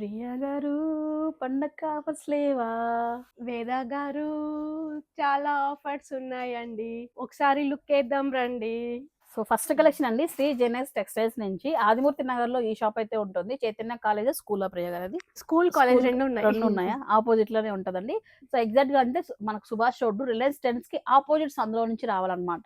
ప్రియా గారు పండగ ఆఫర్స్ లేవా? గారు చాలా ఆఫర్స్ ఉన్నాయండి. ఒకసారి లుక్ వేద్దాం రండి. సో ఫస్ట్ కలెక్షన్ అండి శ్రీ జెనెస్ టెక్స్టైల్స్ నుంచి ఆదిమూర్తి నగర్లో ఈ షాప్ అయితే ఉంటుంది. చైతన్య కాలేజ్ స్కూల్ గారు అది స్కూల్ కాలేజ్ రెండు ఉన్నాయి. రెండు ఉన్నాయా? ఆపోజిట్లోనే ఉంటదండి. సో ఎగ్జాక్ట్గా అంటే మనకు సుభాష్ రోడ్డు రిలయన్స్ ట్రెండ్స్కి ఆపోజిట్స్ అందులో నుంచి రావాలన్నమాట.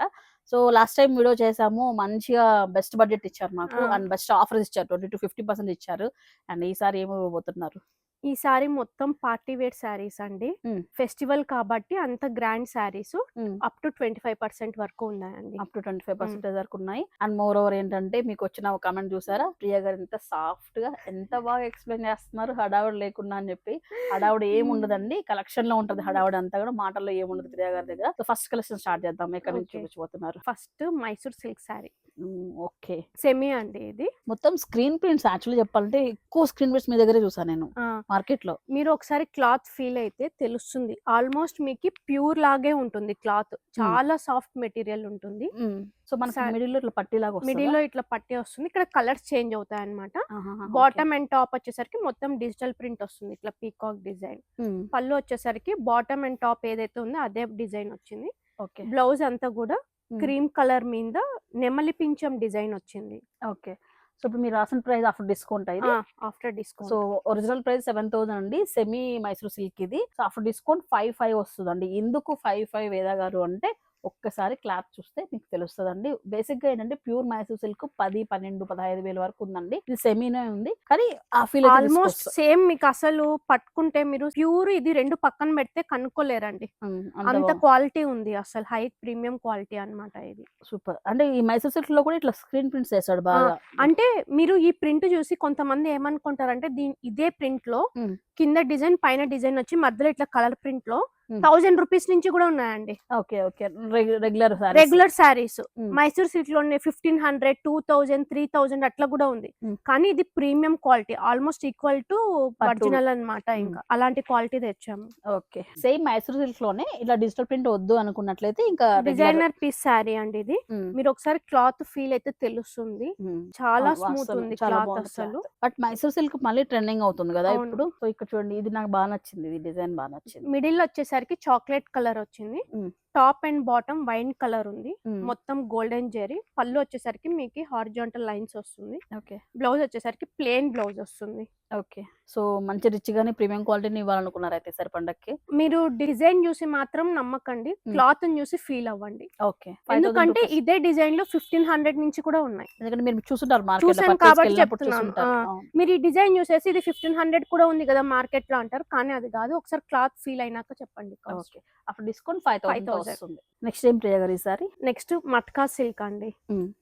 సో లాస్ట్ టైం వీడియో చేసాము. మంచిగా బెస్ట్ బడ్జెట్ ఇచ్చారు మాకు. అండ్ బెస్ట్ ఆఫర్స్ ఇచ్చారు. ట్వంటీ టు ఫిఫ్టీ పర్సెంట్ ఇచ్చారు. అండ్ ఈసారి ఏమో ఇవ్వబోతున్నారు ఈసారి మొత్తం పార్టీ వేర్ శారీస్ అండి. ఫెస్టివల్ కాబట్టి అంత grand saris. Up to twenty five percent వరకు ఉన్నాయండి. Up to twenty five percentage వరకు ఉన్నాయి. అండ్ మోర్ ఓవర్ ఏంటంటే మీకు వచ్చిన ఒక కమెంట్ చూసారా? ప్రియ గారు ఎంత సాఫ్ట్గా ఎంత బాగా ఎక్స్ప్లెయిన్ చేస్తున్నారు హడావుడి లేకుండా అని చెప్పి. హడావుడి ఏమి ఉండదండి. కలెక్షన్లో ఉంటది హడావుడి అంతా కూడా మాటల్లో ఏముండదు ప్రియ గారి దగ్గర. ఫస్ట్ కలెక్షన్ స్టార్ట్ చేద్దాం. ఎక్కడి నుంచి. చూపించబోతున్నారు? First Mysore silk sari okay. Semi అండి ఇది. మొత్తం స్క్రీన్ ప్రింట్స్ యాక్చువల్లీ చెప్పాలంటే ఎక్కువ స్క్రీన్ ప్రింట్స్ మీ దగ్గరే చూసాను నేను మార్కెట్లో మీరు ఒకసారి క్లాత్ ఫీల్ అయితే తెలుస్తుంది. ఆల్మోస్ట్ మీకు ప్యూర్ లాగే ఉంటుంది క్లాత్. చాలా సాఫ్ట్ మెటీరియల్ ఉంటుంది. సో మనకి Sa- మిడిల్లో ఇట్లా పట్టిలాగా మిడిల్లో ఇట్లా పట్టి వస్తుంది. ఇక్కడ కలర్స్ చేంజ్ అవుతాయి అనమాట బాటమ్ అండ్ టాప్ వచ్చేసరికి మొత్తం డిజిటల్ ప్రింట్ వస్తుంది. ఇట్లా పీకాక్ డిజైన్. పళ్ళు వచ్చేసరికి బాటమ్ అండ్ టాప్ ఏదైతే ఉందో అదే డిజైన్ వచ్చింది. ఓకే. బ్లౌజ్ అంతా కూడా. క్రీమ్ కలర్ మీద నెమలి పించం డిజైన్ వచ్చింది. ఓకే. సో ఇప్పుడు మీరు రాసిన ప్రైస్ ఆఫర్ డిస్కౌంట్ అయితే after so discount original price seven thousand అండి. సెమీ మైసూర్ సిల్క్ ఇది. So after discount five five వస్తుందండి. ఎందుకు ఫైవ్ ఫైవ్ వేదా గారు అంటే ఒక్కసారి క్లాత్ చూస్తే మీకు తెలుస్తుందండి. బేసిక్గా ఏంటంటే ప్యూర్ మైసూర్ సిల్క్ పది పన్నెండు పదహైదు వేల వరకు ఉందండి. ఇది సెమీనే ఉంది. కానీ ఆ ఫీల్ ఆల్మోస్ట్ సేమ్ మీకు అసలు పట్టుకుంటే మీరు ప్యూర్ ఇది రెండు పక్కన పెడితే కనుక్కోలేరండి. అంత క్వాలిటీ ఉంది అసలు. హై ప్రీమియం క్వాలిటీ అన్నమాట ఇది. సూపర్. అంటే ఈ మైసూర్ సిల్క్లో కూడా ఇట్లా స్క్రీన్ ప్రింట్స్ వేసాడు బాగా. అంటే మీరు ఈ ప్రింట్ చూసి కొంతమంది ఏమనుకుంటారంటే దీని ఇదే ప్రింట్లో. కింద డిజైన్ పైన డిజైన్ వచ్చి మధ్యలో ఇట్లా కలర్ ప్రింట్లో. థౌజండ్ రూపీస్ నుంచి కూడా ఉన్నాయండి. Okay okay. Regular regular saris. Mysore సిల్క్లోనే fifteen hundred two thousand three thousand అట్లా కూడా ఉంది. కానీ ఇది premium quality. Almost equal to. Original అన్నమాట ఇంకా. అలాంటి క్వాలిటీ తెచ్చాము. ఓకే. సేమ్ మైసూర్ సిల్క్లోనే ఇట్లా డిజిటల్ ప్రింట్ వద్దు అనుకున్నట్లయితే ఇంకా డిజైనర్ పీస్ శారీ అండి ఇది. మీరు ఒకసారి క్లాత్ ఫీల్ అయితే తెలుస్తుంది. చాలా స్మూత్ ఉంది క్లాత్ అసలు బట్ మైసూర్ సిల్క్ మళ్ళీ ట్రెండింగ్ అవుతుంది కదా. ఇప్పుడు. సో ఇక్కడ చూడండి ఇది నాకు బాగా నచ్చింది. ఇది డిజైన్ బాగా నచ్చింది. మిడిల్ వచ్చేసరికి చాక్లెట్ కలర్ వచ్చింది. Top and bottom wine colour ఉంది. మొత్తం గోల్డెన్ జెరీ పళ్ళు వచ్చేసరికి మీకు హారిజాంటల్ లైన్స్ వస్తుంది. ఓకే. బ్లౌజ్ వచ్చేసరికి ప్లేన్ బ్లౌజ్ వస్తుంది. ఓకే. సో మంచి రిచ్ గానీ ప్రీమియం క్వాలిటీని ఇవ్వాలనుకున్నారు అయితే సరే పండక్కి? మీరు డిజైన్ చూసి మాత్రం నమ్మకండి. క్లాత్ చూసి ఫీల్ అవ్వండి. ఓకే. ఎందుకంటే ఇదే డిజైన్లో ఫిఫ్టీన్ హండ్రెడ్ నుంచి కూడా ఉన్నాయి. ఎందుకంటే మీరు చూసుంటారు చూసాను కాబట్టి చెప్తున్నాను. మీరు ఈ డిజైన్ చూసేసి ఇది ఫిఫ్టీన్ హండ్రెడ్ కూడా ఉంది కదా మార్కెట్లో అంటారు. కానీ అది కాదు ఒకసారి క్లాత్ ఫీల్ అయినాక చెప్పండి ఓకే. అప్పుడు డిస్కౌంట్ ఫైవ్ థౌసండ్ 5,000. వస్తుంది నెక్స్ట్ ఏం ప్రియ గారు ఈసారి నెక్స్ట్ మట్కా సిల్క్ అండి.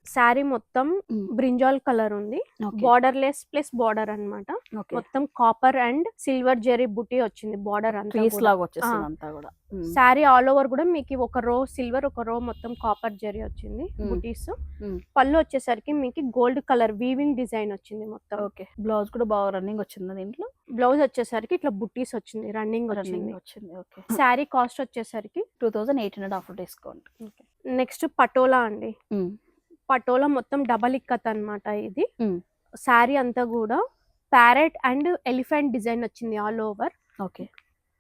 శారీ మొత్తం Mm. బ్రింజాల్ కలర్ ఉంది. బార్డర్ లెస్ ప్లస్ బార్డర్ అన్నమాట. ఓకే మొత్తం copper and silver zari buti వచ్చింది. బార్డర్ అంతా లాగా వచ్చేస్తుంది అంతా కూడా. శారీ ఆల్ ఓవర్ కూడా మీకు ఒక రో సిల్వర్ ఒక రో మొత్తం కాపర్ జెరీ వచ్చింది. బుటీస్. పళ్ళు వచ్చేసరికి మీకు గోల్డ్ కలర్ వీవింగ్ డిజైన్ వచ్చింది మొత్తం. ఓకే. బ్లౌజ్ కూడా బాగా రన్నింగ్ వచ్చింది దీంట్లో? బ్లౌజ్ వచ్చేసరికి ఇట్లా బుట్టీస్ వచ్చింది రన్నింగ్ రన్నింగ్ వచ్చింది. వచ్చింది ఓకే. శారీ కాస్ట్ వచ్చేసరికి two thousand eight hundred offer discount. Next Patola అండి. పటోలా మొత్తం డబల్ ఇక్కత్ అన్నమాట ఇది. శారీ అంతా కూడా ప్యారెట్ అండ్ ఎలిఫెంట్ డిజైన్ వచ్చింది all over. Okay.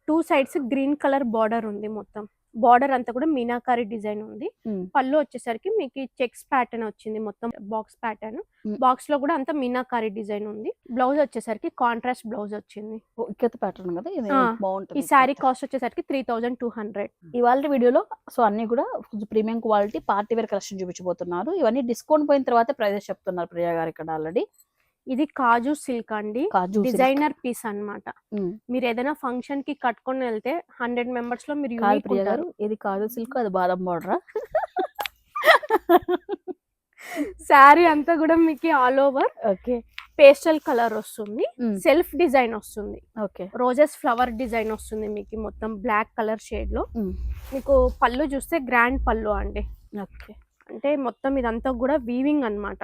Two sides green colour border ఉంది మొత్తం. బార్డర్ అంతా కూడా మీనాకారి డిజైన్ ఉంది. పళ్ళు వచ్చేసరికి మీకు చెక్స్ ప్యాటర్న్ వచ్చింది మొత్తం బాక్స్ ప్యాటర్న్. బాక్స్లో కూడా అంతా మీనాకారి డిజైన్ ఉంది. బ్లౌజ్ వచ్చేసరికి కాంట్రాస్ట్ బ్లౌజ్ వచ్చింది. ప్యాటర్న్ కదా బాగుంటుంది ఈ శారీ కాస్ట్ వచ్చేసరికి త్రీ థౌజండ్ టూ హండ్రెడ్ ఇవాళ వీడియోలో సో అన్ని కూడా premium quality party wear collection చూపించబోతున్నారు. ఇవన్నీ డిస్కౌంట్ పోయిన తర్వాత ప్రైజెస్ చెప్తున్నారు ప్రియా గారు ఇక్కడ ఆల్రెడీ ఇది కాజు సిల్క్ అండి. డిజైనర్ పీస్ అన్నమాట. ఉమ్. మీరు ఏదైనా ఫంక్షన్కి కట్టుకొని వెళ్తే హండ్రెడ్ మెంబర్స్లో మీరు ప్రియ గారు. ఇది కాజు సిల్క్ అది బాదం బార్డరా శారీ అంతా కూడా మీకు all over okay. Pastel colour వస్తుంది. సెల్ఫ్ డిజైన్ వస్తుంది. ఓకే. రోజెస్ ఫ్లవర్ డిజైన్ వస్తుంది మీకు మొత్తం బ్లాక్ కలర్ షేడ్లో. మీకు పళ్ళు చూస్తే గ్రాండ్ పళ్ళు అండి. ఓకే. అంటే మొత్తం ఇదంతా కూడా వీవింగ్ అన్నమాట.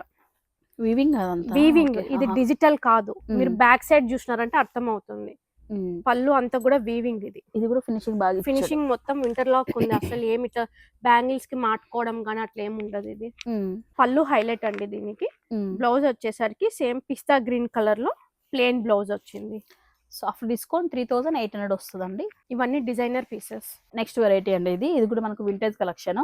Weaving weaving. ఇది. డిజిటల్ కాదు మీరు. బ్యాక్ సైడ్ చూసినారంటే అర్థం అవుతుంది ఉమ్. పళ్ళు అంతా కూడా వీవింగ్ ఇది ఇది కూడా ఫినిషింగ్ బాగా. ఫినిషింగ్ మొత్తం ఇంటర్లాక్ ఉంది అసలు ఏమి ఇట్లా బ్యాంగిల్స్కి మాట్టుకోవడం కానీ అట్లా ఏమి ఉండదు ఇది ఉమ్. పళ్ళు హైలైట్ అండి దీనికి. బ్లౌజ్ వచ్చేసరికి సేమ్ పిస్తా గ్రీన్ కలర్లో ప్లేన్ బ్లౌజ్ వచ్చింది so after discount three thousand eight hundred వస్తుందండి ఇవన్నీ డిజైనర్ పీసెస్ నెక్స్ట్ వెరైటీ అండి ఇది ఇది కూడా మనకు వింటేజ్ కలెక్షన్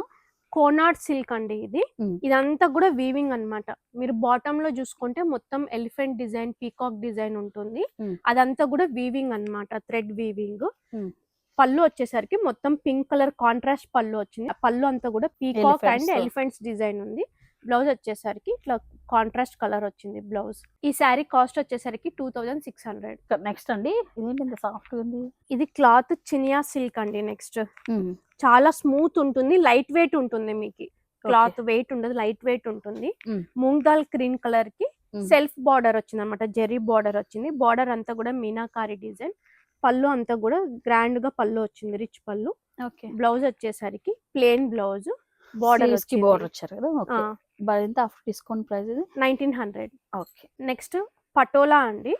కోనాట్ సిల్క్ అండి ఇది. ఇదంతా కూడా వీవింగ్ అన్నమాట మీరు బాటమ్లో చూసుకుంటే మొత్తం ఎలిఫెంట్ డిజైన్ పీకాక్ డిజైన్ ఉంటుంది. అదంతా కూడా వీవింగ్ అన్నమాట థ్రెడ్ వీవింగ్. పళ్ళు వచ్చేసరికి మొత్తం పింక్ కలర్ కాంట్రాస్ట్ పళ్ళు వచ్చింది ఆ పళ్ళు అంతా కూడా పీకాక్ అండ్. ఎలిఫెంట్స్ డిజైన్ ఉంది బ్లౌజ్ వచ్చేసరికి ఇట్లా కాంట్రాస్ట్ కలర్ వచ్చింది బ్లౌజ్. ఈ శారీ కాస్ట్ వచ్చేసరికి two thousand six hundred next అండి. ఇదేంటి ఇంత సాఫ్ట్ ఉంది? ఇది క్లాత్ చినియా సిల్క్ అండి నెక్స్ట్. చాలా స్మూత్ ఉంటుంది లైట్ వెయిట్ ఉంటుంది మీకు. క్లాత్ వెయిట్ ఉండదు లైట్ వెయిట్ ఉంటుంది. మూంగ్ దాల్ గ్రీన్ కలర్కి. సెల్ఫ్ బార్డర్ వచ్చింది అనమాట జెరీ బార్డర్ వచ్చింది. బార్డర్ అంతా కూడా మీనాకారి డిజైన్. పళ్ళు అంతా కూడా గ్రాండ్గా పళ్ళు వచ్చింది రిచ్ పళ్ళు. ఓకే. బ్లౌజ్ వచ్చేసరికి ప్లేన్ బ్లౌజ్. బార్డర్ బోర్డర్ వచ్చారు కదా? ఎంత after discount price nineteen hundred. Okay. Next Patola అండి.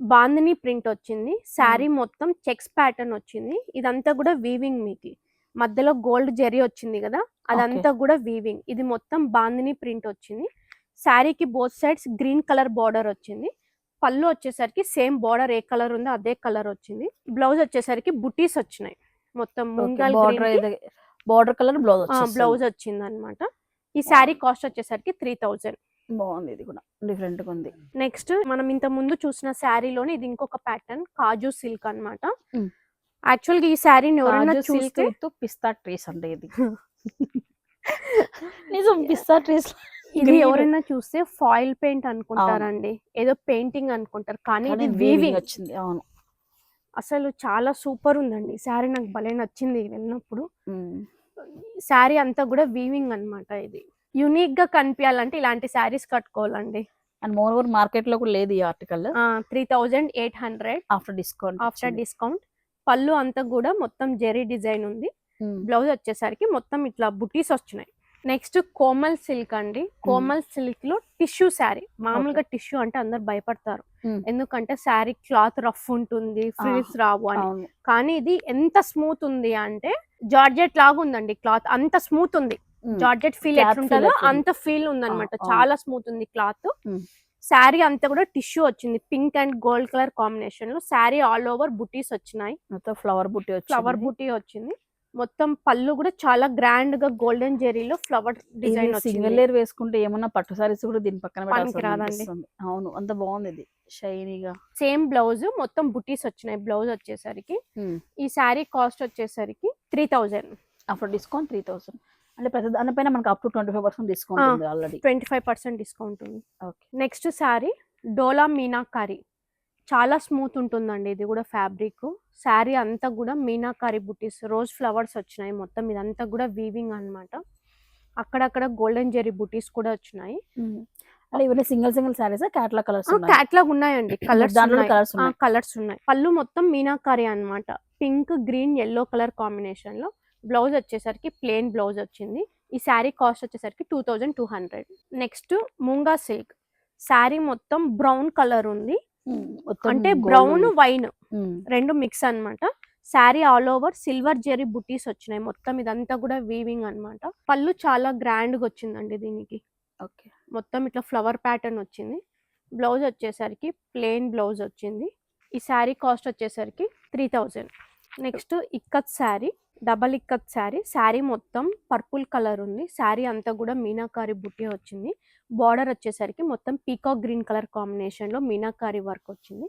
బాందిని ప్రింట్ వచ్చింది. శారీ మొత్తం చెక్స్ ప్యాటర్న్ వచ్చింది. ఇదంతా కూడా వీవింగ్ మీకు. మధ్యలో గోల్డ్ జెరీ వచ్చింది కదా? అదంతా కూడా వీవింగ్. ఇది మొత్తం బాందిని ప్రింట్ వచ్చింది. శారీకి both sides green colour border వచ్చింది. పళ్ళు వచ్చేసరికి సేమ్ బార్డర్ ఏ కలర్ ఉందో అదే కలర్ వచ్చింది. బ్లౌజ్ వచ్చేసరికి బుటీస్ వచ్చినాయి. మొత్తం ముంగల్ border border colour blouse blouse వచ్చింది అనమాట ఈ శారీ కాస్ట్ వచ్చేసరికి త్రీ థౌజండ్ బాగుంది ఇది కూడా. డిఫరెంట్గా ఉంది. నెక్స్ట్ మనం ఇంత ముందు చూసిన శారీలోనే ఇది ఇంకొక ప్యాటర్న్ కాజు సిల్క్ అన్నమాట. Mm. యాక్చువల్గా ఈ శారీని ఎవరైనా సిల్క్ విత్ పిస్తా ట్రీస్ అంటే ఇది. నిజం పిస్తా ట్రీస్. ఇది. ఎవరైనా చూస్తే ఫాయిల్ పెయింట్ అనుకుంటారండి. ఏదో పెయింటింగ్ అనుకుంటారు కానీ ఇది వీవింగ్ వచ్చింది అవును. అసలు చాలా సూపర్ ఉందండి. శారీ నాకు భలే నచ్చింది వెళ్ళినప్పుడు. శారీ అంతా కూడా వీవింగ్ అన్నమాట ఇది. యునిక్గా కనిపించాలంటే ఇలాంటి శారీస్ కట్టుకోవాలండి. అండ్ మోర్ ఓవర్ మార్కెట్లో కూడా లేదు ఈ article three thousand eight hundred after discount after discount pallu అంతా కూడా మొత్తం జెరీ డిజైన్ ఉంది. బ్లౌజ్ వచ్చేసరికి మొత్తం ఇట్లా బుటీస్ వచ్చినాయి. నెక్స్ట్ కోమల్ సిల్క్ అండి. కోమల్ సిల్క్లో టిష్యూ శారీ. మామూలుగా టిష్యూ అంటే అందరు భయపడతారు. ఎందుకంటే శారీ క్లాత్ రఫ్ ఉంటుంది ఫ్రిల్స్ రావు అని. కానీ ఇది ఎంత స్మూత్ ఉంది అంటే జార్జెట్ లాగా ఉందండి క్లాత్. అంత స్మూత్ ఉంది. జార్జెట్ ఫీల్ ఎట్లుంటుందో? అంత ఫీల్ ఉందన్నమాట. చాలా స్మూత్ ఉంది క్లాత్. శారీ అంతా కూడా టిష్యూ వచ్చింది. పింక్ అండ్ గోల్డ్ కలర్ కాంబినేషన్లో శారీ ఆల్ ఓవర్ బుటీస్ వచ్చినాయి. ఫ్లవర్ వచ్చి ఫ్లవర్ బుటీ వచ్చింది. మొత్తం పళ్ళు కూడా చాలా గ్రాండ్గా గోల్డెన్ జెరీలో ఫ్లవర్ డిజైన్ సింగిల్ లేయర్ వేసుకుంటే ఏమన్నా పట్టు సారీస్ కూడా దీని పక్కన రాదండి. అవును అంత బాగుంది ఇది షైనీగా సేమ్ బ్లౌజ్ మొత్తం బుటీస్ వచ్చినాయి. బ్లౌజ్ వచ్చేసరికి ఈ శారీ కాస్ట్ వచ్చేసరికి three thousand after discount three thousand అంటే ప్రతి దానిపైన మనకు up to twenty five percent discount already twenty five percent discount ఉంది. ఓకే నెక్స్ట్ శారీ డోలా మీనాకారి చాలా స్మూత్ ఉంటుందండి ఇది కూడా ఫ్యాబ్రిక్. శారీ అంతా కూడా మీనాకారి బుటీస్ రోజ్ ఫ్లవర్స్ వచ్చినాయి మొత్తం ఇదంతా కూడా వీవింగ్ అన్నమాట. అక్కడక్కడ గోల్డెన్ జెరీ బుటీస్ కూడా వచ్చినాయి. అంటే ఇవన్నీ single single saris catalogue colours ఉన్నాయి? క్యాట్లాగ్ ఉన్నాయండి. కలర్స్ కలర్స్ ఉన్నాయి. కలర్స్ ఉన్నాయి. పళ్ళు మొత్తం మీనాకారి అన్నమాట. పింక్ గ్రీన్ ఎల్లో కలర్ కాంబినేషన్లో బ్లౌజ్ వచ్చేసరికి ప్లెయిన్ బ్లౌజ్ వచ్చింది. ఈ శారీ కాస్ట్ వచ్చేసరికి two thousand two hundred. Next Munga silk. Sari మొత్తం బ్రౌన్ కలర్ ఉంది. అంటే బ్రౌన్. వైన్ రెండు మిక్స్ అన్నమాట. Sari all over silver zari butis వచ్చినాయి. మొత్తం ఇదంతా కూడా వీవింగ్ అన్నమాట. పళ్ళు చాలా గ్రాండ్గా వచ్చిందండి దీనికి. ఓకే. మొత్తం ఇట్లా ఫ్లవర్ ప్యాటర్న్ వచ్చింది. బ్లౌజ్ వచ్చేసరికి ప్లెయిన్ బ్లౌజ్ వచ్చింది. ఈ శారీ కాస్ట్ వచ్చేసరికి three thousand next ikat sari. Double ikat sari. Sari మొత్తం పర్పుల్ కలర్ ఉంది. శారీ అంతా కూడా మీనాకారి బుట్టే వచ్చింది. బార్డర్ వచ్చేసరికి మొత్తం పీకాక్ గ్రీన్ కలర్ కాంబినేషన్లో మీనాకారి వర్క్ వచ్చింది.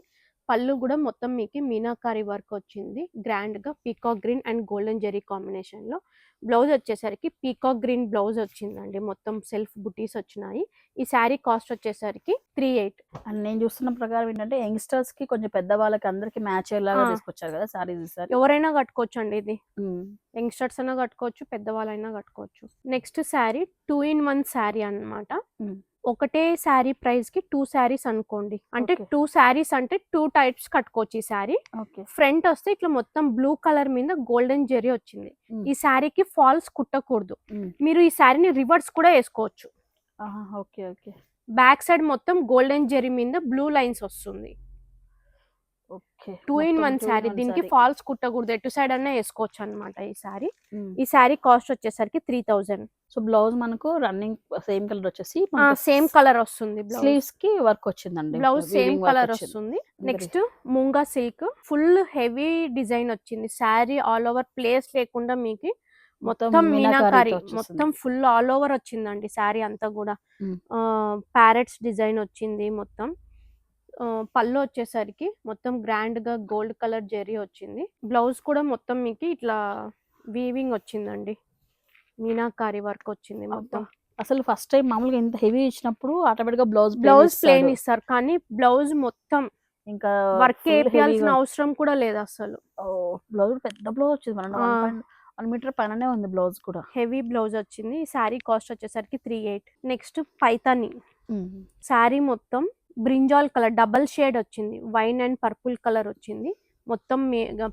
పళ్ళు కూడా మొత్తం మీకు మీనాకారి వర్క్ వచ్చింది. గ్రాండ్గా peacock green and golden zari కాంబినేషన్లో. బ్లౌజ్ వచ్చేసరికి పీకాక్ గ్రీన్ బ్లౌజ్ వచ్చిందండి. మొత్తం సెల్ఫ్ బుటీస్ వచ్చినాయి. ఈ శారీ కాస్ట్ వచ్చేసరికి త్రీ ఎయిట్ అండ్ నేను చూస్తున్న ప్రకారం ఏంటంటే యంగ్స్టర్స్కి కొంచెం పెద్ద వాళ్ళకి అందరికి మ్యాచ్ అయ్యేలాగా. తీసుకొచ్చారు కదా ఈసారి ఎవరైనా కట్టుకోవచ్చు అండి ఇది యంగ్స్టర్స్ అయినా కట్టుకోవచ్చు పెద్దవాళ్ళైనా కట్టుకోవచ్చు. Next sari two in one sari అన్నమాట. Hmm. ఒకటే శారీ ప్రైస్కి టూ శారీస్ అనుకోండి. అంటే. టూ శారీస్ అంటే టూ టైప్స్ కట్టుకోవచ్చు ఈ శారీ. ఫ్రంట్ వస్తే ఇట్లా మొత్తం బ్లూ కలర్ మీద గోల్డెన్ జెరీ వచ్చింది. ఈ శారీకి ఫాల్స్ కుట్టకూడదు. మీరు ఈ శారీని రివర్స్ కూడా వేసుకోవచ్చు. Okay okay. బ్యాక్ సైడ్ మొత్తం గోల్డెన్ జెరీ మీద బ్లూ లైన్స్ వస్తుంది. టూ ఇన్ వన్ శారీ దీనికి ఫాల్స్ కుట్టకూడదు. ఎటు సైడ్ అన్నా వేసుకోవచ్చు అనమాట ఈ శారీ ఈ శారీ కాస్ట్ వచ్చేసరికి త్రీ థౌజండ్. సో బ్లౌజ్ మనకు రన్నింగ్ సేమ్ కలర్ వచ్చేసి సేమ్ కలర్ వస్తుంది బ్లౌజ్. స్లీవ్స్కి వర్క్ వచ్చిందండి. Blouse same colour. వస్తుంది. Next Moonga silk. Full heavy design వచ్చింది. శారీ ఆల్ ఓవర్ ప్లేస్ లేకుండా మీకు మొత్తం మీనాకారి. మొత్తం ఫుల్ ఆల్ ఓవర్ వచ్చిందండి శారీ అంతా కూడా. ప్యారెట్స్ డిజైన్ వచ్చింది మొత్తం. పళ్ళు వచ్చేసరికి మొత్తం గ్రాండ్గా గోల్డ్ కలర్ జెరీ వచ్చింది. బ్లౌజ్ కూడా మొత్తం మీకు ఇట్లా వీవింగ్ వచ్చిందండి. మీనాకారి వర్క్ వచ్చింది మొత్తం. అసలు ఫస్ట్ టైం మామూలుగా ఇంత హెవీ ఇచ్చినప్పుడు ఆటోమేటిక్గా బ్లౌజ్ బ్లౌజ్ ప్లేన్ ఇస్తారు కానీ బ్లౌజ్ మొత్తం ఇంకా వర్క్ వేయాల్సిన అవసరం కూడా లేదు అసలు. బ్లౌజ్ పెద్ద బ్లౌజ్ వచ్చింది. మన. వన్ మీటర్ పైననే ఉంది బ్లౌజ్ కూడా. హెవీ బ్లౌజ్ వచ్చింది. శారీ కాస్ట్ వచ్చేసరికి three eight. Next Paithani. Sari మొత్తం బ్రింజాల్ కలర్ డబల్ షేడ్ వచ్చింది. వైన్ అండ్ పర్పుల్ కలర్ వచ్చింది. మొత్తం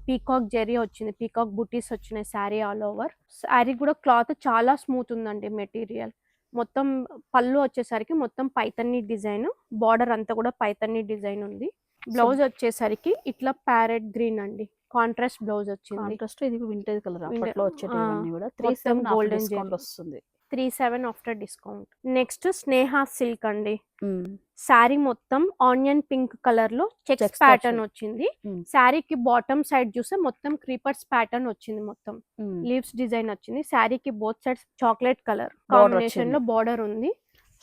పీకాక్ జెరీ వచ్చింది. పీకాక్ బుటీస్ వచ్చినాయి శారీ ఆల్ ఓవర్. శారీ కూడా క్లాత్ చాలా స్మూత్ ఉందండి మెటీరియల్. మొత్తం పళ్ళు వచ్చేసరికి మొత్తం పైతన్ని డిజైన్ బార్డర్ అంతా కూడా పైతన్ని డిజైన్ ఉంది. బ్లౌజ్ వచ్చేసరికి ఇట్లా ప్యారెట్ గ్రీన్ అండి. కాంట్రాస్ట్ బ్లౌజ్ వచ్చింది. కాంట్రాస్ట్ ఇది వింటేజ్ కలర్. అప్పట్లో వచ్చేటివి ఆ, ఇవన్నీ కూడా. Three seven. వస్తుంది. Three seven after discount. Next Sneha silk అండి. శారీ మొత్తం ఆనియన్ పింక్ కలర్లో చెక్స్ ప్యాటర్న్ వచ్చింది. శారీకి బాటమ్ సైడ్ చూస్తే మొత్తం క్రీపర్స్ ప్యాటర్న్ వచ్చింది మొత్తం. లీవ్స్ డిజైన్ వచ్చింది. శారీకి బోత్ సైడ్స్ చాక్లెట్ కలర్. కాంబినేషన్లో. బార్డర్ ఉంది.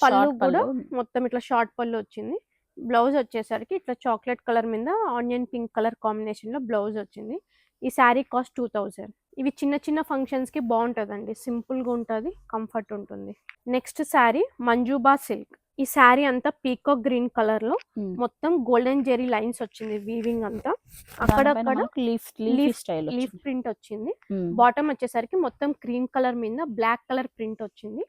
పళ్ళు కూడా మొత్తం ఇట్లా షార్ట్ పళ్ళు వచ్చింది. బ్లౌజ్ వచ్చేసరికి ఇట్లా చాక్లెట్ కలర్ మీద ఆనియన్ పింక్ కలర్ కాంబినేషన్లో బ్లౌజ్ వచ్చింది. ఈ శారీ కాస్ట్ టూ థౌజండ్. ఇవి చిన్న చిన్న ఫంక్షన్స్కి బాగుంటుందండి. సింపుల్గా ఉంటుంది కంఫర్ట్ ఉంటుంది. Next sari Manjuba silk. ఈ శారీ అంతా పీకాక్ గ్రీన్ కలర్లో మొత్తం గోల్డెన్ జెరీ లైన్స్ వచ్చింది వీవింగ్ అంతా. అక్కడక్కడ leaf leaf style leaf print వచ్చింది. బాటమ్ వచ్చేసరికి మొత్తం క్రీమ్ కలర్ మీద బ్లాక్ కలర్ ప్రింట్ వచ్చింది.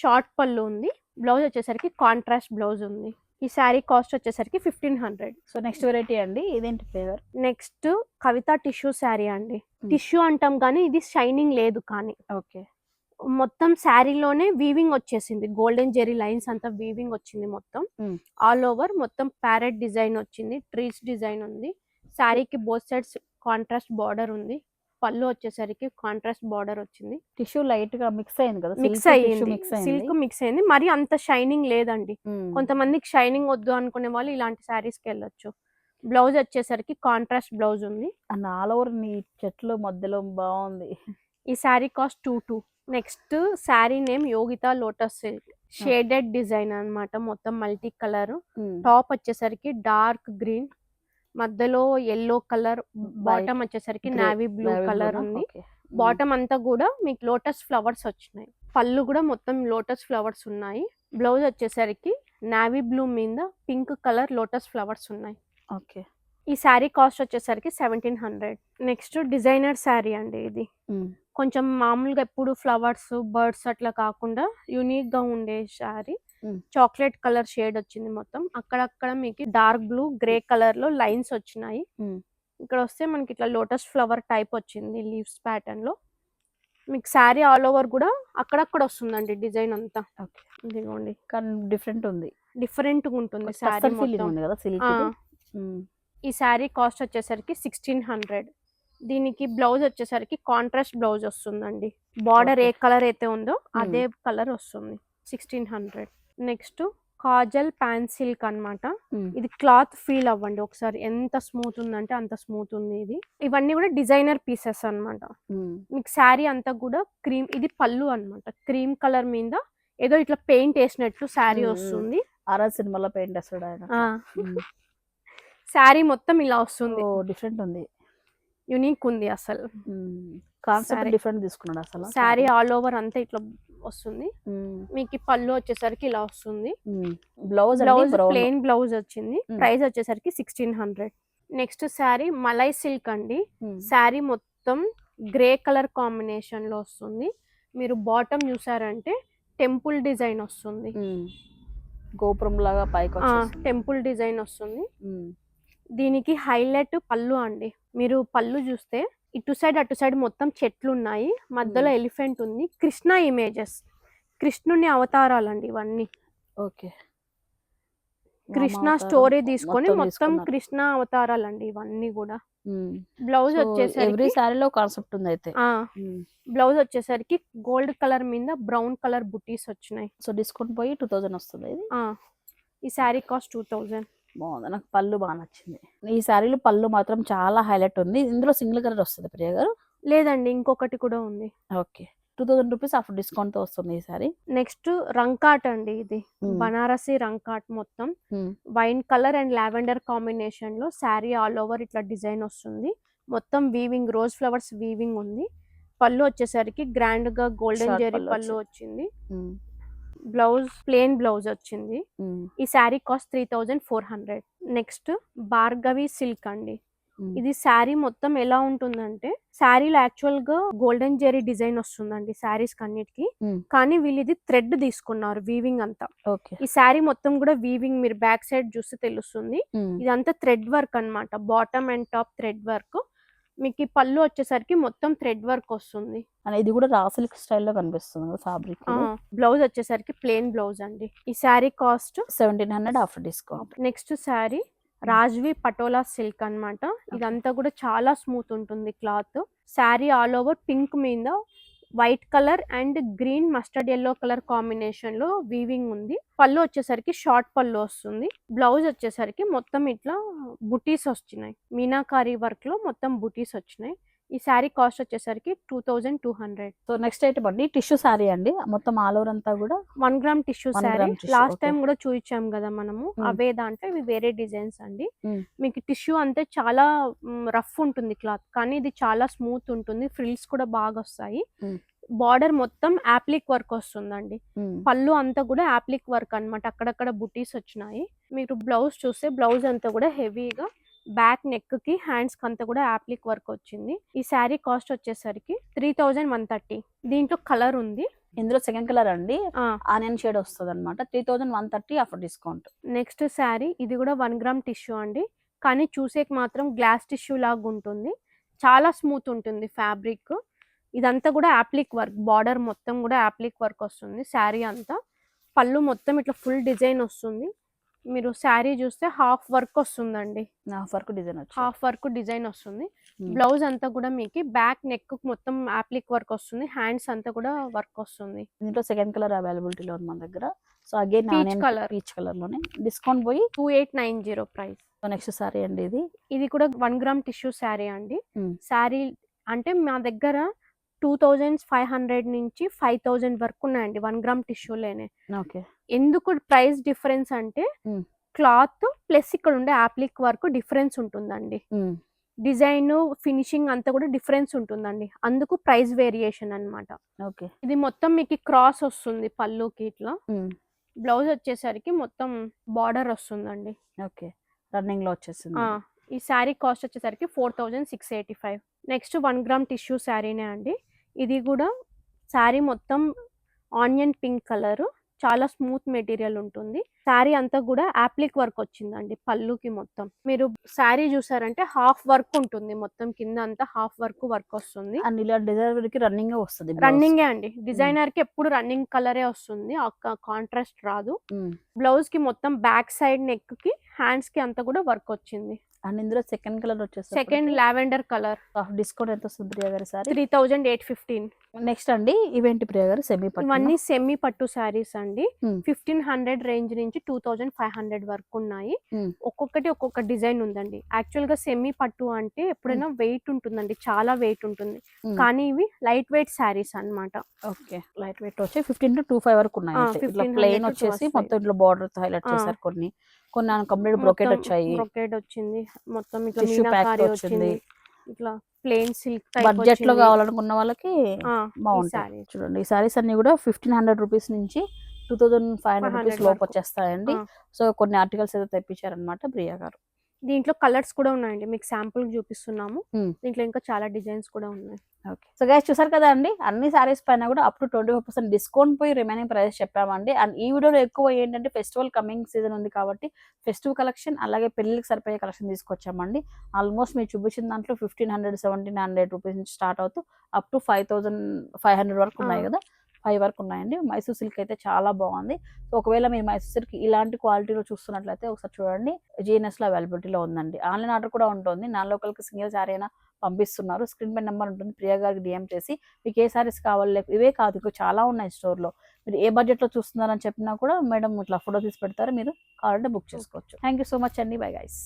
షార్ట్ పళ్ళు ఉంది. బ్లౌజ్ వచ్చేసరికి కాంట్రాస్ట్ బ్లౌజ్ ఉంది. ఈ శారీ కాస్ట్ వచ్చేసరికి fifteen hundred. So next variety అండి ఇదేంటి flavour? Next Kavitha tissue sari అండి. Hmm. టిష్యూ అంటాం కానీ ఇది షైనింగ్ లేదు కానీ. ఓకే. మొత్తం శారీలోనే వీవింగ్ వచ్చేసింది. గోల్డెన్ జెరీ లైన్స్ అంతా వీవింగ్ వచ్చింది మొత్తం. Hmm. ఆల్ ఓవర్ మొత్తం ప్యారెట్ డిజైన్ వచ్చింది ట్రీస్ డిజైన్ ఉంది. శారీకి బోత్ సైడ్స్ కాంట్రాస్ట్ బార్డర్ ఉంది. పళ్ళు వచ్చేసరికి కాంట్రాస్ట్ బార్డర్ వచ్చింది. టిష్యూ లైట్గా మిక్స్ అయింది కదా మిక్స్ అయ్యింది. సిల్క్ మిక్స్ అయింది. మరి అంత షైనింగ్ లేదండి. మ్మ్. కొంతమందికి షైనింగ్ వద్దు అనుకునే వాళ్ళు ఇలాంటి శారీస్కి వెళ్ళొచ్చు. బ్లౌజ్ వచ్చేసరికి కాంట్రాస్ట్ బ్లౌజ్ ఉంది. అండ్ ఆల్ ఓవర్ నీ చెట్లు మధ్యలో బాగుంది. ఈ sari cost two two next sari name Yogitha lotus silk shaded design అన్నమాట మొత్తం మల్టీ కలర్ టాప్ వచ్చేసరికి డార్క్ గ్రీన్ మధ్యలో ఎల్లో కలర్ బాటమ్ వచ్చేసరికి నావీ బ్లూ కలర్? ఉంది. బాటమ్ అంతా కూడా మీకు లోటస్ ఫ్లవర్స్ వచ్చినాయి. పళ్ళు కూడా మొత్తం లోటస్ ఫ్లవర్స్ ఉన్నాయి. బ్లౌజ్ వచ్చేసరికి నావీ బ్లూ మీద పింక్ కలర్ లోటస్ ఫ్లవర్స్ ఉన్నాయి. ఓకే ఈ శారీ కాస్ట్ వచ్చేసరికి seventeen hundred next designer sari అండి ఇది. మ్మ్. కొంచెం మామూలుగా ఎప్పుడు ఫ్లవర్స్ బర్డ్స్ అట్లా కాకుండా యూనిక్గా ఉండే శారీ. చాక్లెట్ కలర్ షేడ్ వచ్చింది మొత్తం. అక్కడక్కడ మీకు డార్క్ బ్లూ గ్రే కలర్లో లైన్స్ వచ్చినాయి. ఇక్కడ వస్తే మనకి ఇట్లా లోటస్ ఫ్లవర్ టైప్ వచ్చింది లీవ్స్ ప్యాటర్న్లో. మీకు శారీ ఆల్ ఓవర్ కూడా అక్కడక్కడ వస్తుందండి డిజైన్ అంతా. ఇదిగోండి. కానీ డిఫరెంట్ ఉంది. డిఫరెంట్గా ఉంటుంది శారీ ఉంది కదా. ఈ శారీ కాస్ట్ వచ్చేసరికి సిక్స్టీన్ హండ్రెడ్. దీనికి బ్లౌజ్ వచ్చేసరికి కాంట్రాస్ట్ బ్లౌజ్ వస్తుందండి. బార్డర్ ఏ. కలర్ అయితే ఉందో అదే కలర్ వస్తుంది. Sixteen hundred. నెక్స్ట్ కాజల్ ప్యాన్ సిల్క్ అన్నమాట. ఇది క్లాత్ ఫీల్ అవ్వండి ఒకసారి. ఎంత స్మూత్ ఉందంటే అంత స్మూత్ ఉంది ఇది. ఇవన్నీ కూడా డిజైనర్ పీసెస్ అన్నమాట. మీకు శారీ అంతా కూడా క్రీమ్ ఇది పళ్ళు అన్నమాట. క్రీమ్ కలర్ మీద ఏదో ఇట్లా పెయింట్ వేసినట్టు శారీ. వస్తుంది. ఆర్ఆర్ సినిమాలో పెయింట్ వేస్తాడు ఆయన. శారీ మొత్తం ఇలా వస్తుంది. డిఫరెంట్ ఉంది. యునిక్ ఉంది అసలు కాన్సెప్ట్. డిఫరెంట్ తీసుకున్నాడు అసలు శారీ ఆల్ ఓవర్ అంతా ఇట్లా వస్తుంది. మీకు ఈ పళ్ళు వచ్చేసరికి ఇలా వస్తుంది. బ్లౌజ్ బ్లౌజ్ ప్లెయిన్ బ్లౌజ్ వచ్చింది. ప్రైస్ వచ్చేసరికి sixteen hundred. Next sari Malai silk అండి. శారీ మొత్తం గ్రే కలర్ కాంబినేషన్లో వస్తుంది. మీరు బాటమ్ చూసారంటే టెంపుల్ డిజైన్ వస్తుంది. గోపురం లాగా పైకి. టెంపుల్ డిజైన్ వస్తుంది. దీనికి హైలైట్ పళ్ళు అండి. మీరు పళ్ళు చూస్తే ఇటు సైడ్ అటు సైడ్ మొత్తం చెట్లు ఉన్నాయి మధ్యలో. ఎలిఫెంట్ ఉంది. కృష్ణ ఇమేజెస్. కృష్ణుని అవతారాలండి ఇవన్నీ. ఓకే. కృష్ణ స్టోరీ తీసుకొని మొత్తం. కృష్ణ అవతారాలండి ఇవన్నీ కూడా. బ్లౌజ్ ఎవ్రీ వచ్చేసరికి సారీలో కాన్సెప్ట్ ఉంది అయితే. బ్లౌజ్ వచ్చేసరికి గోల్డ్ కలర్ మీద బ్రౌన్ కలర్ బుటీస్ వచ్చినాయి. సో డిస్కౌంట్ పోయి టూ థౌజండ్ వస్తుంది ఇది. ఈ శారీ కాస్ట్ టూ థౌజండ్. బాగుంది. నాకు పళ్ళు బాగా నచ్చింది. ఈ శారీలో పళ్ళు మాత్రం చాలా హైలైట్ ఉంది. ఇందులో సింగిల్ కలర్ వస్తుంది ప్రియ గారు. లేదండి ఇంకొకటి కూడా ఉంది. Okay. Two thousand rupees offer డిస్కౌంట్తో వస్తుంది ఈ సారీ నెక్స్ట్ రంకాట్ అండి ఇది. బనారసి రంకాట్ మొత్తం. వైన్ కలర్ అండ్ లావెండర్ కాంబినేషన్లో శారీ ఆల్ ఓవర్ ఇట్లా డిజైన్ వస్తుంది. మొత్తం వీవింగ్ రోజ్ ఫ్లవర్స్ వీవింగ్ ఉంది. పళ్ళు వచ్చేసరికి గ్రాండ్గా గోల్డెన్ జెరీ పళ్ళు వచ్చింది. బ్లౌజ్ ప్లేన్ బ్లౌజ్ వచ్చింది. ఈ sari cost three thousand four hundred. Next Bhargavi silk అండి. ఇది శారీ మొత్తం ఎలా ఉంటుందంటే శారీలో యాక్చువల్గా గోల్డెన్ జెరీ డిజైన్ వస్తుందండి శారీస్ కన్నిటికి. కానీ వీళ్ళు ఇది థ్రెడ్ తీసుకున్నారు వీవింగ్ అంతా. ఈ శారీ మొత్తం కూడా వీవింగ్ మీరు బ్యాక్ సైడ్ చూస్తే తెలుస్తుంది. ఇదంతా థ్రెడ్ వర్క్ అన్నమాట. Bottom and top thread work. మీకు ఈ పళ్ళు వచ్చేసరికి మొత్తం థ్రెడ్ వర్క్ వస్తుంది. ఇది కూడా రా సిల్క్ స్టైల్లో కనిపిస్తుంది కదా ఫ్యాబ్రిక్ బ్లౌజ్ వచ్చేసరికి ప్లెయిన్ బ్లౌజ్ అండి. ఈ sari cost seventeen hundred offer discount. Next sari Rajvi Patola silk అన్నమాట. ఇదంతా కూడా చాలా స్మూత్ ఉంటుంది cloth. Sari all over pink మీద white colour and green mustard yellow colour కాంబినేషన్లో వీవింగ్ ఉంది. పళ్ళు వచ్చేసరికి షార్ట్ పళ్ళు వస్తుంది. బ్లౌజ్ వచ్చేసరికి మొత్తం ఇట్లా బుటీస్ వచ్చినాయి. మీనాకారి వర్క్లో మొత్తం బుటీస్ వచ్చినాయి. ఈ శారీ కాస్ట్ వచ్చేసరికి two thousand two hundred. So next item అండి టిష్యూ సారీ అండి. మొత్తం ఆల్ ఓవర్ అంతా కూడా one gram tissue sari. Last. Time కూడా చూపించాం కదా మనము. అవే దాంట్లో ఇవి వేరే డిజైన్స్ అండి. మీకు టిష్యూ అంతే చాలా రఫ్ ఉంటుంది క్లాత్ కానీ ఇది చాలా స్మూత్ ఉంటుంది. ఫ్రిల్స్ కూడా బాగా వస్తాయి. బార్డర్ మొత్తం యాప్లిక్ వర్క్ వస్తుందండి. పళ్ళు అంతా కూడా యాప్లిక్ వర్క్ అన్నమాట. అక్కడక్కడ బుటీస్ వచ్చినాయి. మీరు బ్లౌజ్ చూస్తే బ్లౌజ్ అంతా కూడా హెవీగా బ్యాక్ నెక్కి హ్యాండ్స్కి అంతా కూడా యాప్లిక్ వర్క్ వచ్చింది. ఈ శారీ కాస్ట్ వచ్చేసరికి త్రీ థౌజండ్ వన్ థర్టీ. దీంట్లో కలర్ ఉంది. ఇందులో సెకండ్ కలర్ అండి. ఆనియన్ షేడ్ వస్తుంది అనమాట three thousand one thirty offer discount. Next sari ఇది కూడా వన్ గ్రామ్ టిష్యూ అండి. కానీ చూసేకి మాత్రం గ్లాస్ టిష్యూ లాగా ఉంటుంది. చాలా స్మూత్ ఉంటుంది ఫ్యాబ్రిక్. ఇదంతా కూడా యాప్లిక్ వర్క్. బార్డర్ మొత్తం కూడా యాప్లిక్ వర్క్ వస్తుంది శారీ అంతా. పళ్ళు మొత్తం ఇట్లా ఫుల్ డిజైన్ వస్తుంది. మీరు శారీ చూస్తే హాఫ్ వర్క్ వస్తుందండి. Half work design half work design వస్తుంది. బ్లౌజ్ అంతా కూడా మీకు బ్యాక్ నెక్ మొత్తం యాప్లిక్ వర్క్ వస్తుంది. హ్యాండ్స్ అంతా కూడా వర్క్ వస్తుంది. దీంట్లో సెకండ్ కలర్ అవైలబిలిటీలో ఉంది మన దగ్గర. So again colour. Peach colour. లోనే డిస్కౌంట్ పోయి two eight nine zero price. So next sari అండి ఇది. ఇది కూడా వన్ గ్రామ్ టిష్యూ శారీ అండి. శారీ అంటే మా దగ్గర టూ థౌజండ్ ఫైవ్ హండ్రెడ్ నుంచి ఫైవ్ థౌజండ్ వరకు ఉన్నాయండి. వన్ గ్రామ్ టిష్యూలేనే. ఓకే. ఎందుకు ప్రైస్ డిఫరెన్స్ అంటే. క్లాత్ ప్లస్ ఇక్కడ ఉండే యాప్లిక్ వర్క్ డిఫరెన్స్ ఉంటుందండి. డిజైన్ ఫినిషింగ్ అంతా కూడా డిఫరెన్స్ ఉంటుందండి. అందుకు ప్రైస్ వేరియేషన్ అన్నమాట. ఓకే. ఇది మొత్తం మీకు క్రాస్ వస్తుంది పళ్ళుకి ఇట్లా. బ్లౌజ్ వచ్చేసరికి మొత్తం బార్డర్ వస్తుందండి. ఓకే. రన్నింగ్లో వచ్చేసింది ఈ శారీ కాస్ట్ వచ్చేసరికి four thousand six eighty five. Next one gram tissue శారీనే అండి. ఇది కూడా శారీ మొత్తం ఆనియన్ పింక్ కలర్ చాలా స్మూత్ మెటీరియల్ ఉంటుంది. శారీ అంతా కూడా యాప్లిక్ వర్క్ వచ్చిందండి పళ్ళుకి మొత్తం. మీరు శారీ చూసారంటే హాఫ్ వర్క్ ఉంటుంది మొత్తం కింద అంతా హాఫ్ వర్క్ వర్క్ వస్తుంది. అండ్ ఇలా డిజైనర్కి రన్నింగ్ వస్తుంది. రన్నింగే అండి. డిజైనర్కి ఎప్పుడు రన్నింగ్ కలరే వస్తుంది. కాంట్రాస్ట్ రాదు. ఉమ్. బ్లౌజ్కి మొత్తం బ్యాక్ సైడ్ నెక్కి హ్యాండ్స్కి అంతా కూడా వర్క్ వచ్చింది. అండ్ ఇందులో సెకండ్ కలర్ వచ్చేసి సెకండ్ లావెండర్ కలర్ డిస్కౌంట్ ఎంత వస్తుంది ప్రియ గారి sari three thousand eight fifteen next అండి ఇవేంటి ప్రియ గారు సెమీ పట్టు ఇవన్నీ సెమీ పట్టు శారీస్ అండి. ఫిఫ్టీన్ హండ్రెడ్ రేంజ్ నుంచి టూ థౌజండ్ ఫైవ్ హండ్రెడ్ వరకు ఉన్నాయి. ఒక్కొక్కటి ఒక్కొక్క డిజైన్ ఉందండి యాక్చువల్గా సెమీ పట్టు అంటే ఎప్పుడైనా వెయిట్ ఉంటుందండి చాలా వెయిట్ ఉంటుంది. కానీ ఇవి లైట్ వెయిట్ శారీస్ అన్నమాట ఓకే లైట్ వెయిట్ వచ్చి ఫిఫ్టీన్ టు టూ ఫైవ్ వరకు ఉన్నాయి ఆ, అయితే. ఇట్లా 1500 ప్లెయిన్ వచ్చేసి 25. మొత్తం ఇట్లా బార్డర్ హైలైట్. చేశారు కొన్ని కొన్ని కంప్లీట్ బ్రోకెట్ వచ్చాయి. బ్రొకెట్ వచ్చింది. మొత్తం ఇట్లా మీనాకారి వచ్చింది. ఇట్లా ప్లెయిన్ సిల్క్ బడ్జెట్లో కావాలనుకున్న వాళ్ళకి బాగుంటాయి. చూడండి ఈ సారీస్ అన్ని కూడా ఫిఫ్టీన్ హండ్రెడ్ రూపీస్ నుంచి two thousand five hundred 500 rupees లోపు. వచ్చేస్తాయండి. సో కొన్ని ఆర్టికల్స్ అయితే తెప్పించారనమాట ప్రియా గారు. దీంట్లో కలర్స్ కూడా ఉన్నాయండి. మీకు శాంపుల్ చూపిస్తున్నాము. దీంట్లో ఇంకా చాలా డిజైన్స్ కూడా ఉన్నాయి. ఓకే. సో గైస్ చూసారు కదా అండి? అన్ని సారీస్ పైన కూడా up to twenty five percent discount పోయి రిమైనింగ్ ప్రైస్ చెప్పామండి. అండ్ ఈ వీడియోలో ఎక్కువ ఏంటంటే ఫెస్టివల్ కమింగ్ సీజన్ ఉంది కాబట్టి ఫెస్టివ్ కలెక్షన్ అలాగే పెళ్ళికి సరిపోయే కలెక్షన్ తీసుకొచ్చామండి. ఆల్మోస్ట్ మీరు చూపించిన దాంట్లో fifteen hundred seventeen hundred rupees నుంచి స్టార్ట్ అవుతూ up to five thousand five hundred వరకు ఉన్నాయి. కదా? ఫైవ్ వరకు ఉన్నాయండి. మైసూర్ సిల్క్ అయితే చాలా బాగుంది. సో ఒకవేళ మీరు మైసూర్ సిల్క్ ఇలాంటి క్వాలిటీలో చూస్తున్నట్లయితే ఒకసారి చూడండి. GNS లో అవైలబిలిటీలో ఉందండి. ఆన్లైన్ ఆర్డర్ కూడా ఉంటుంది. నాన్ లోకల్కి సింగిల్ శారీ అయినా పంపిస్తున్నారు. స్క్రీన్ పై నెంబర్ ఉంటుంది. ప్రియా గారికి డిఎం చేసి మీకు ఏ సారీస్ కావాలి లేక ఇవే కాదు. ఇంకా చాలా ఉన్నాయి స్టోర్లో. మీరు ఏ బడ్జెట్లో చూస్తున్నారని చెప్పినా కూడా మేడం ఇట్లా ఫోటో తీసి పెడతారు. మీరు కావాలంటే బుక్ చేసుకోవచ్చు. థ్యాంక్ యూ సో మచ్ అండి. Bye guys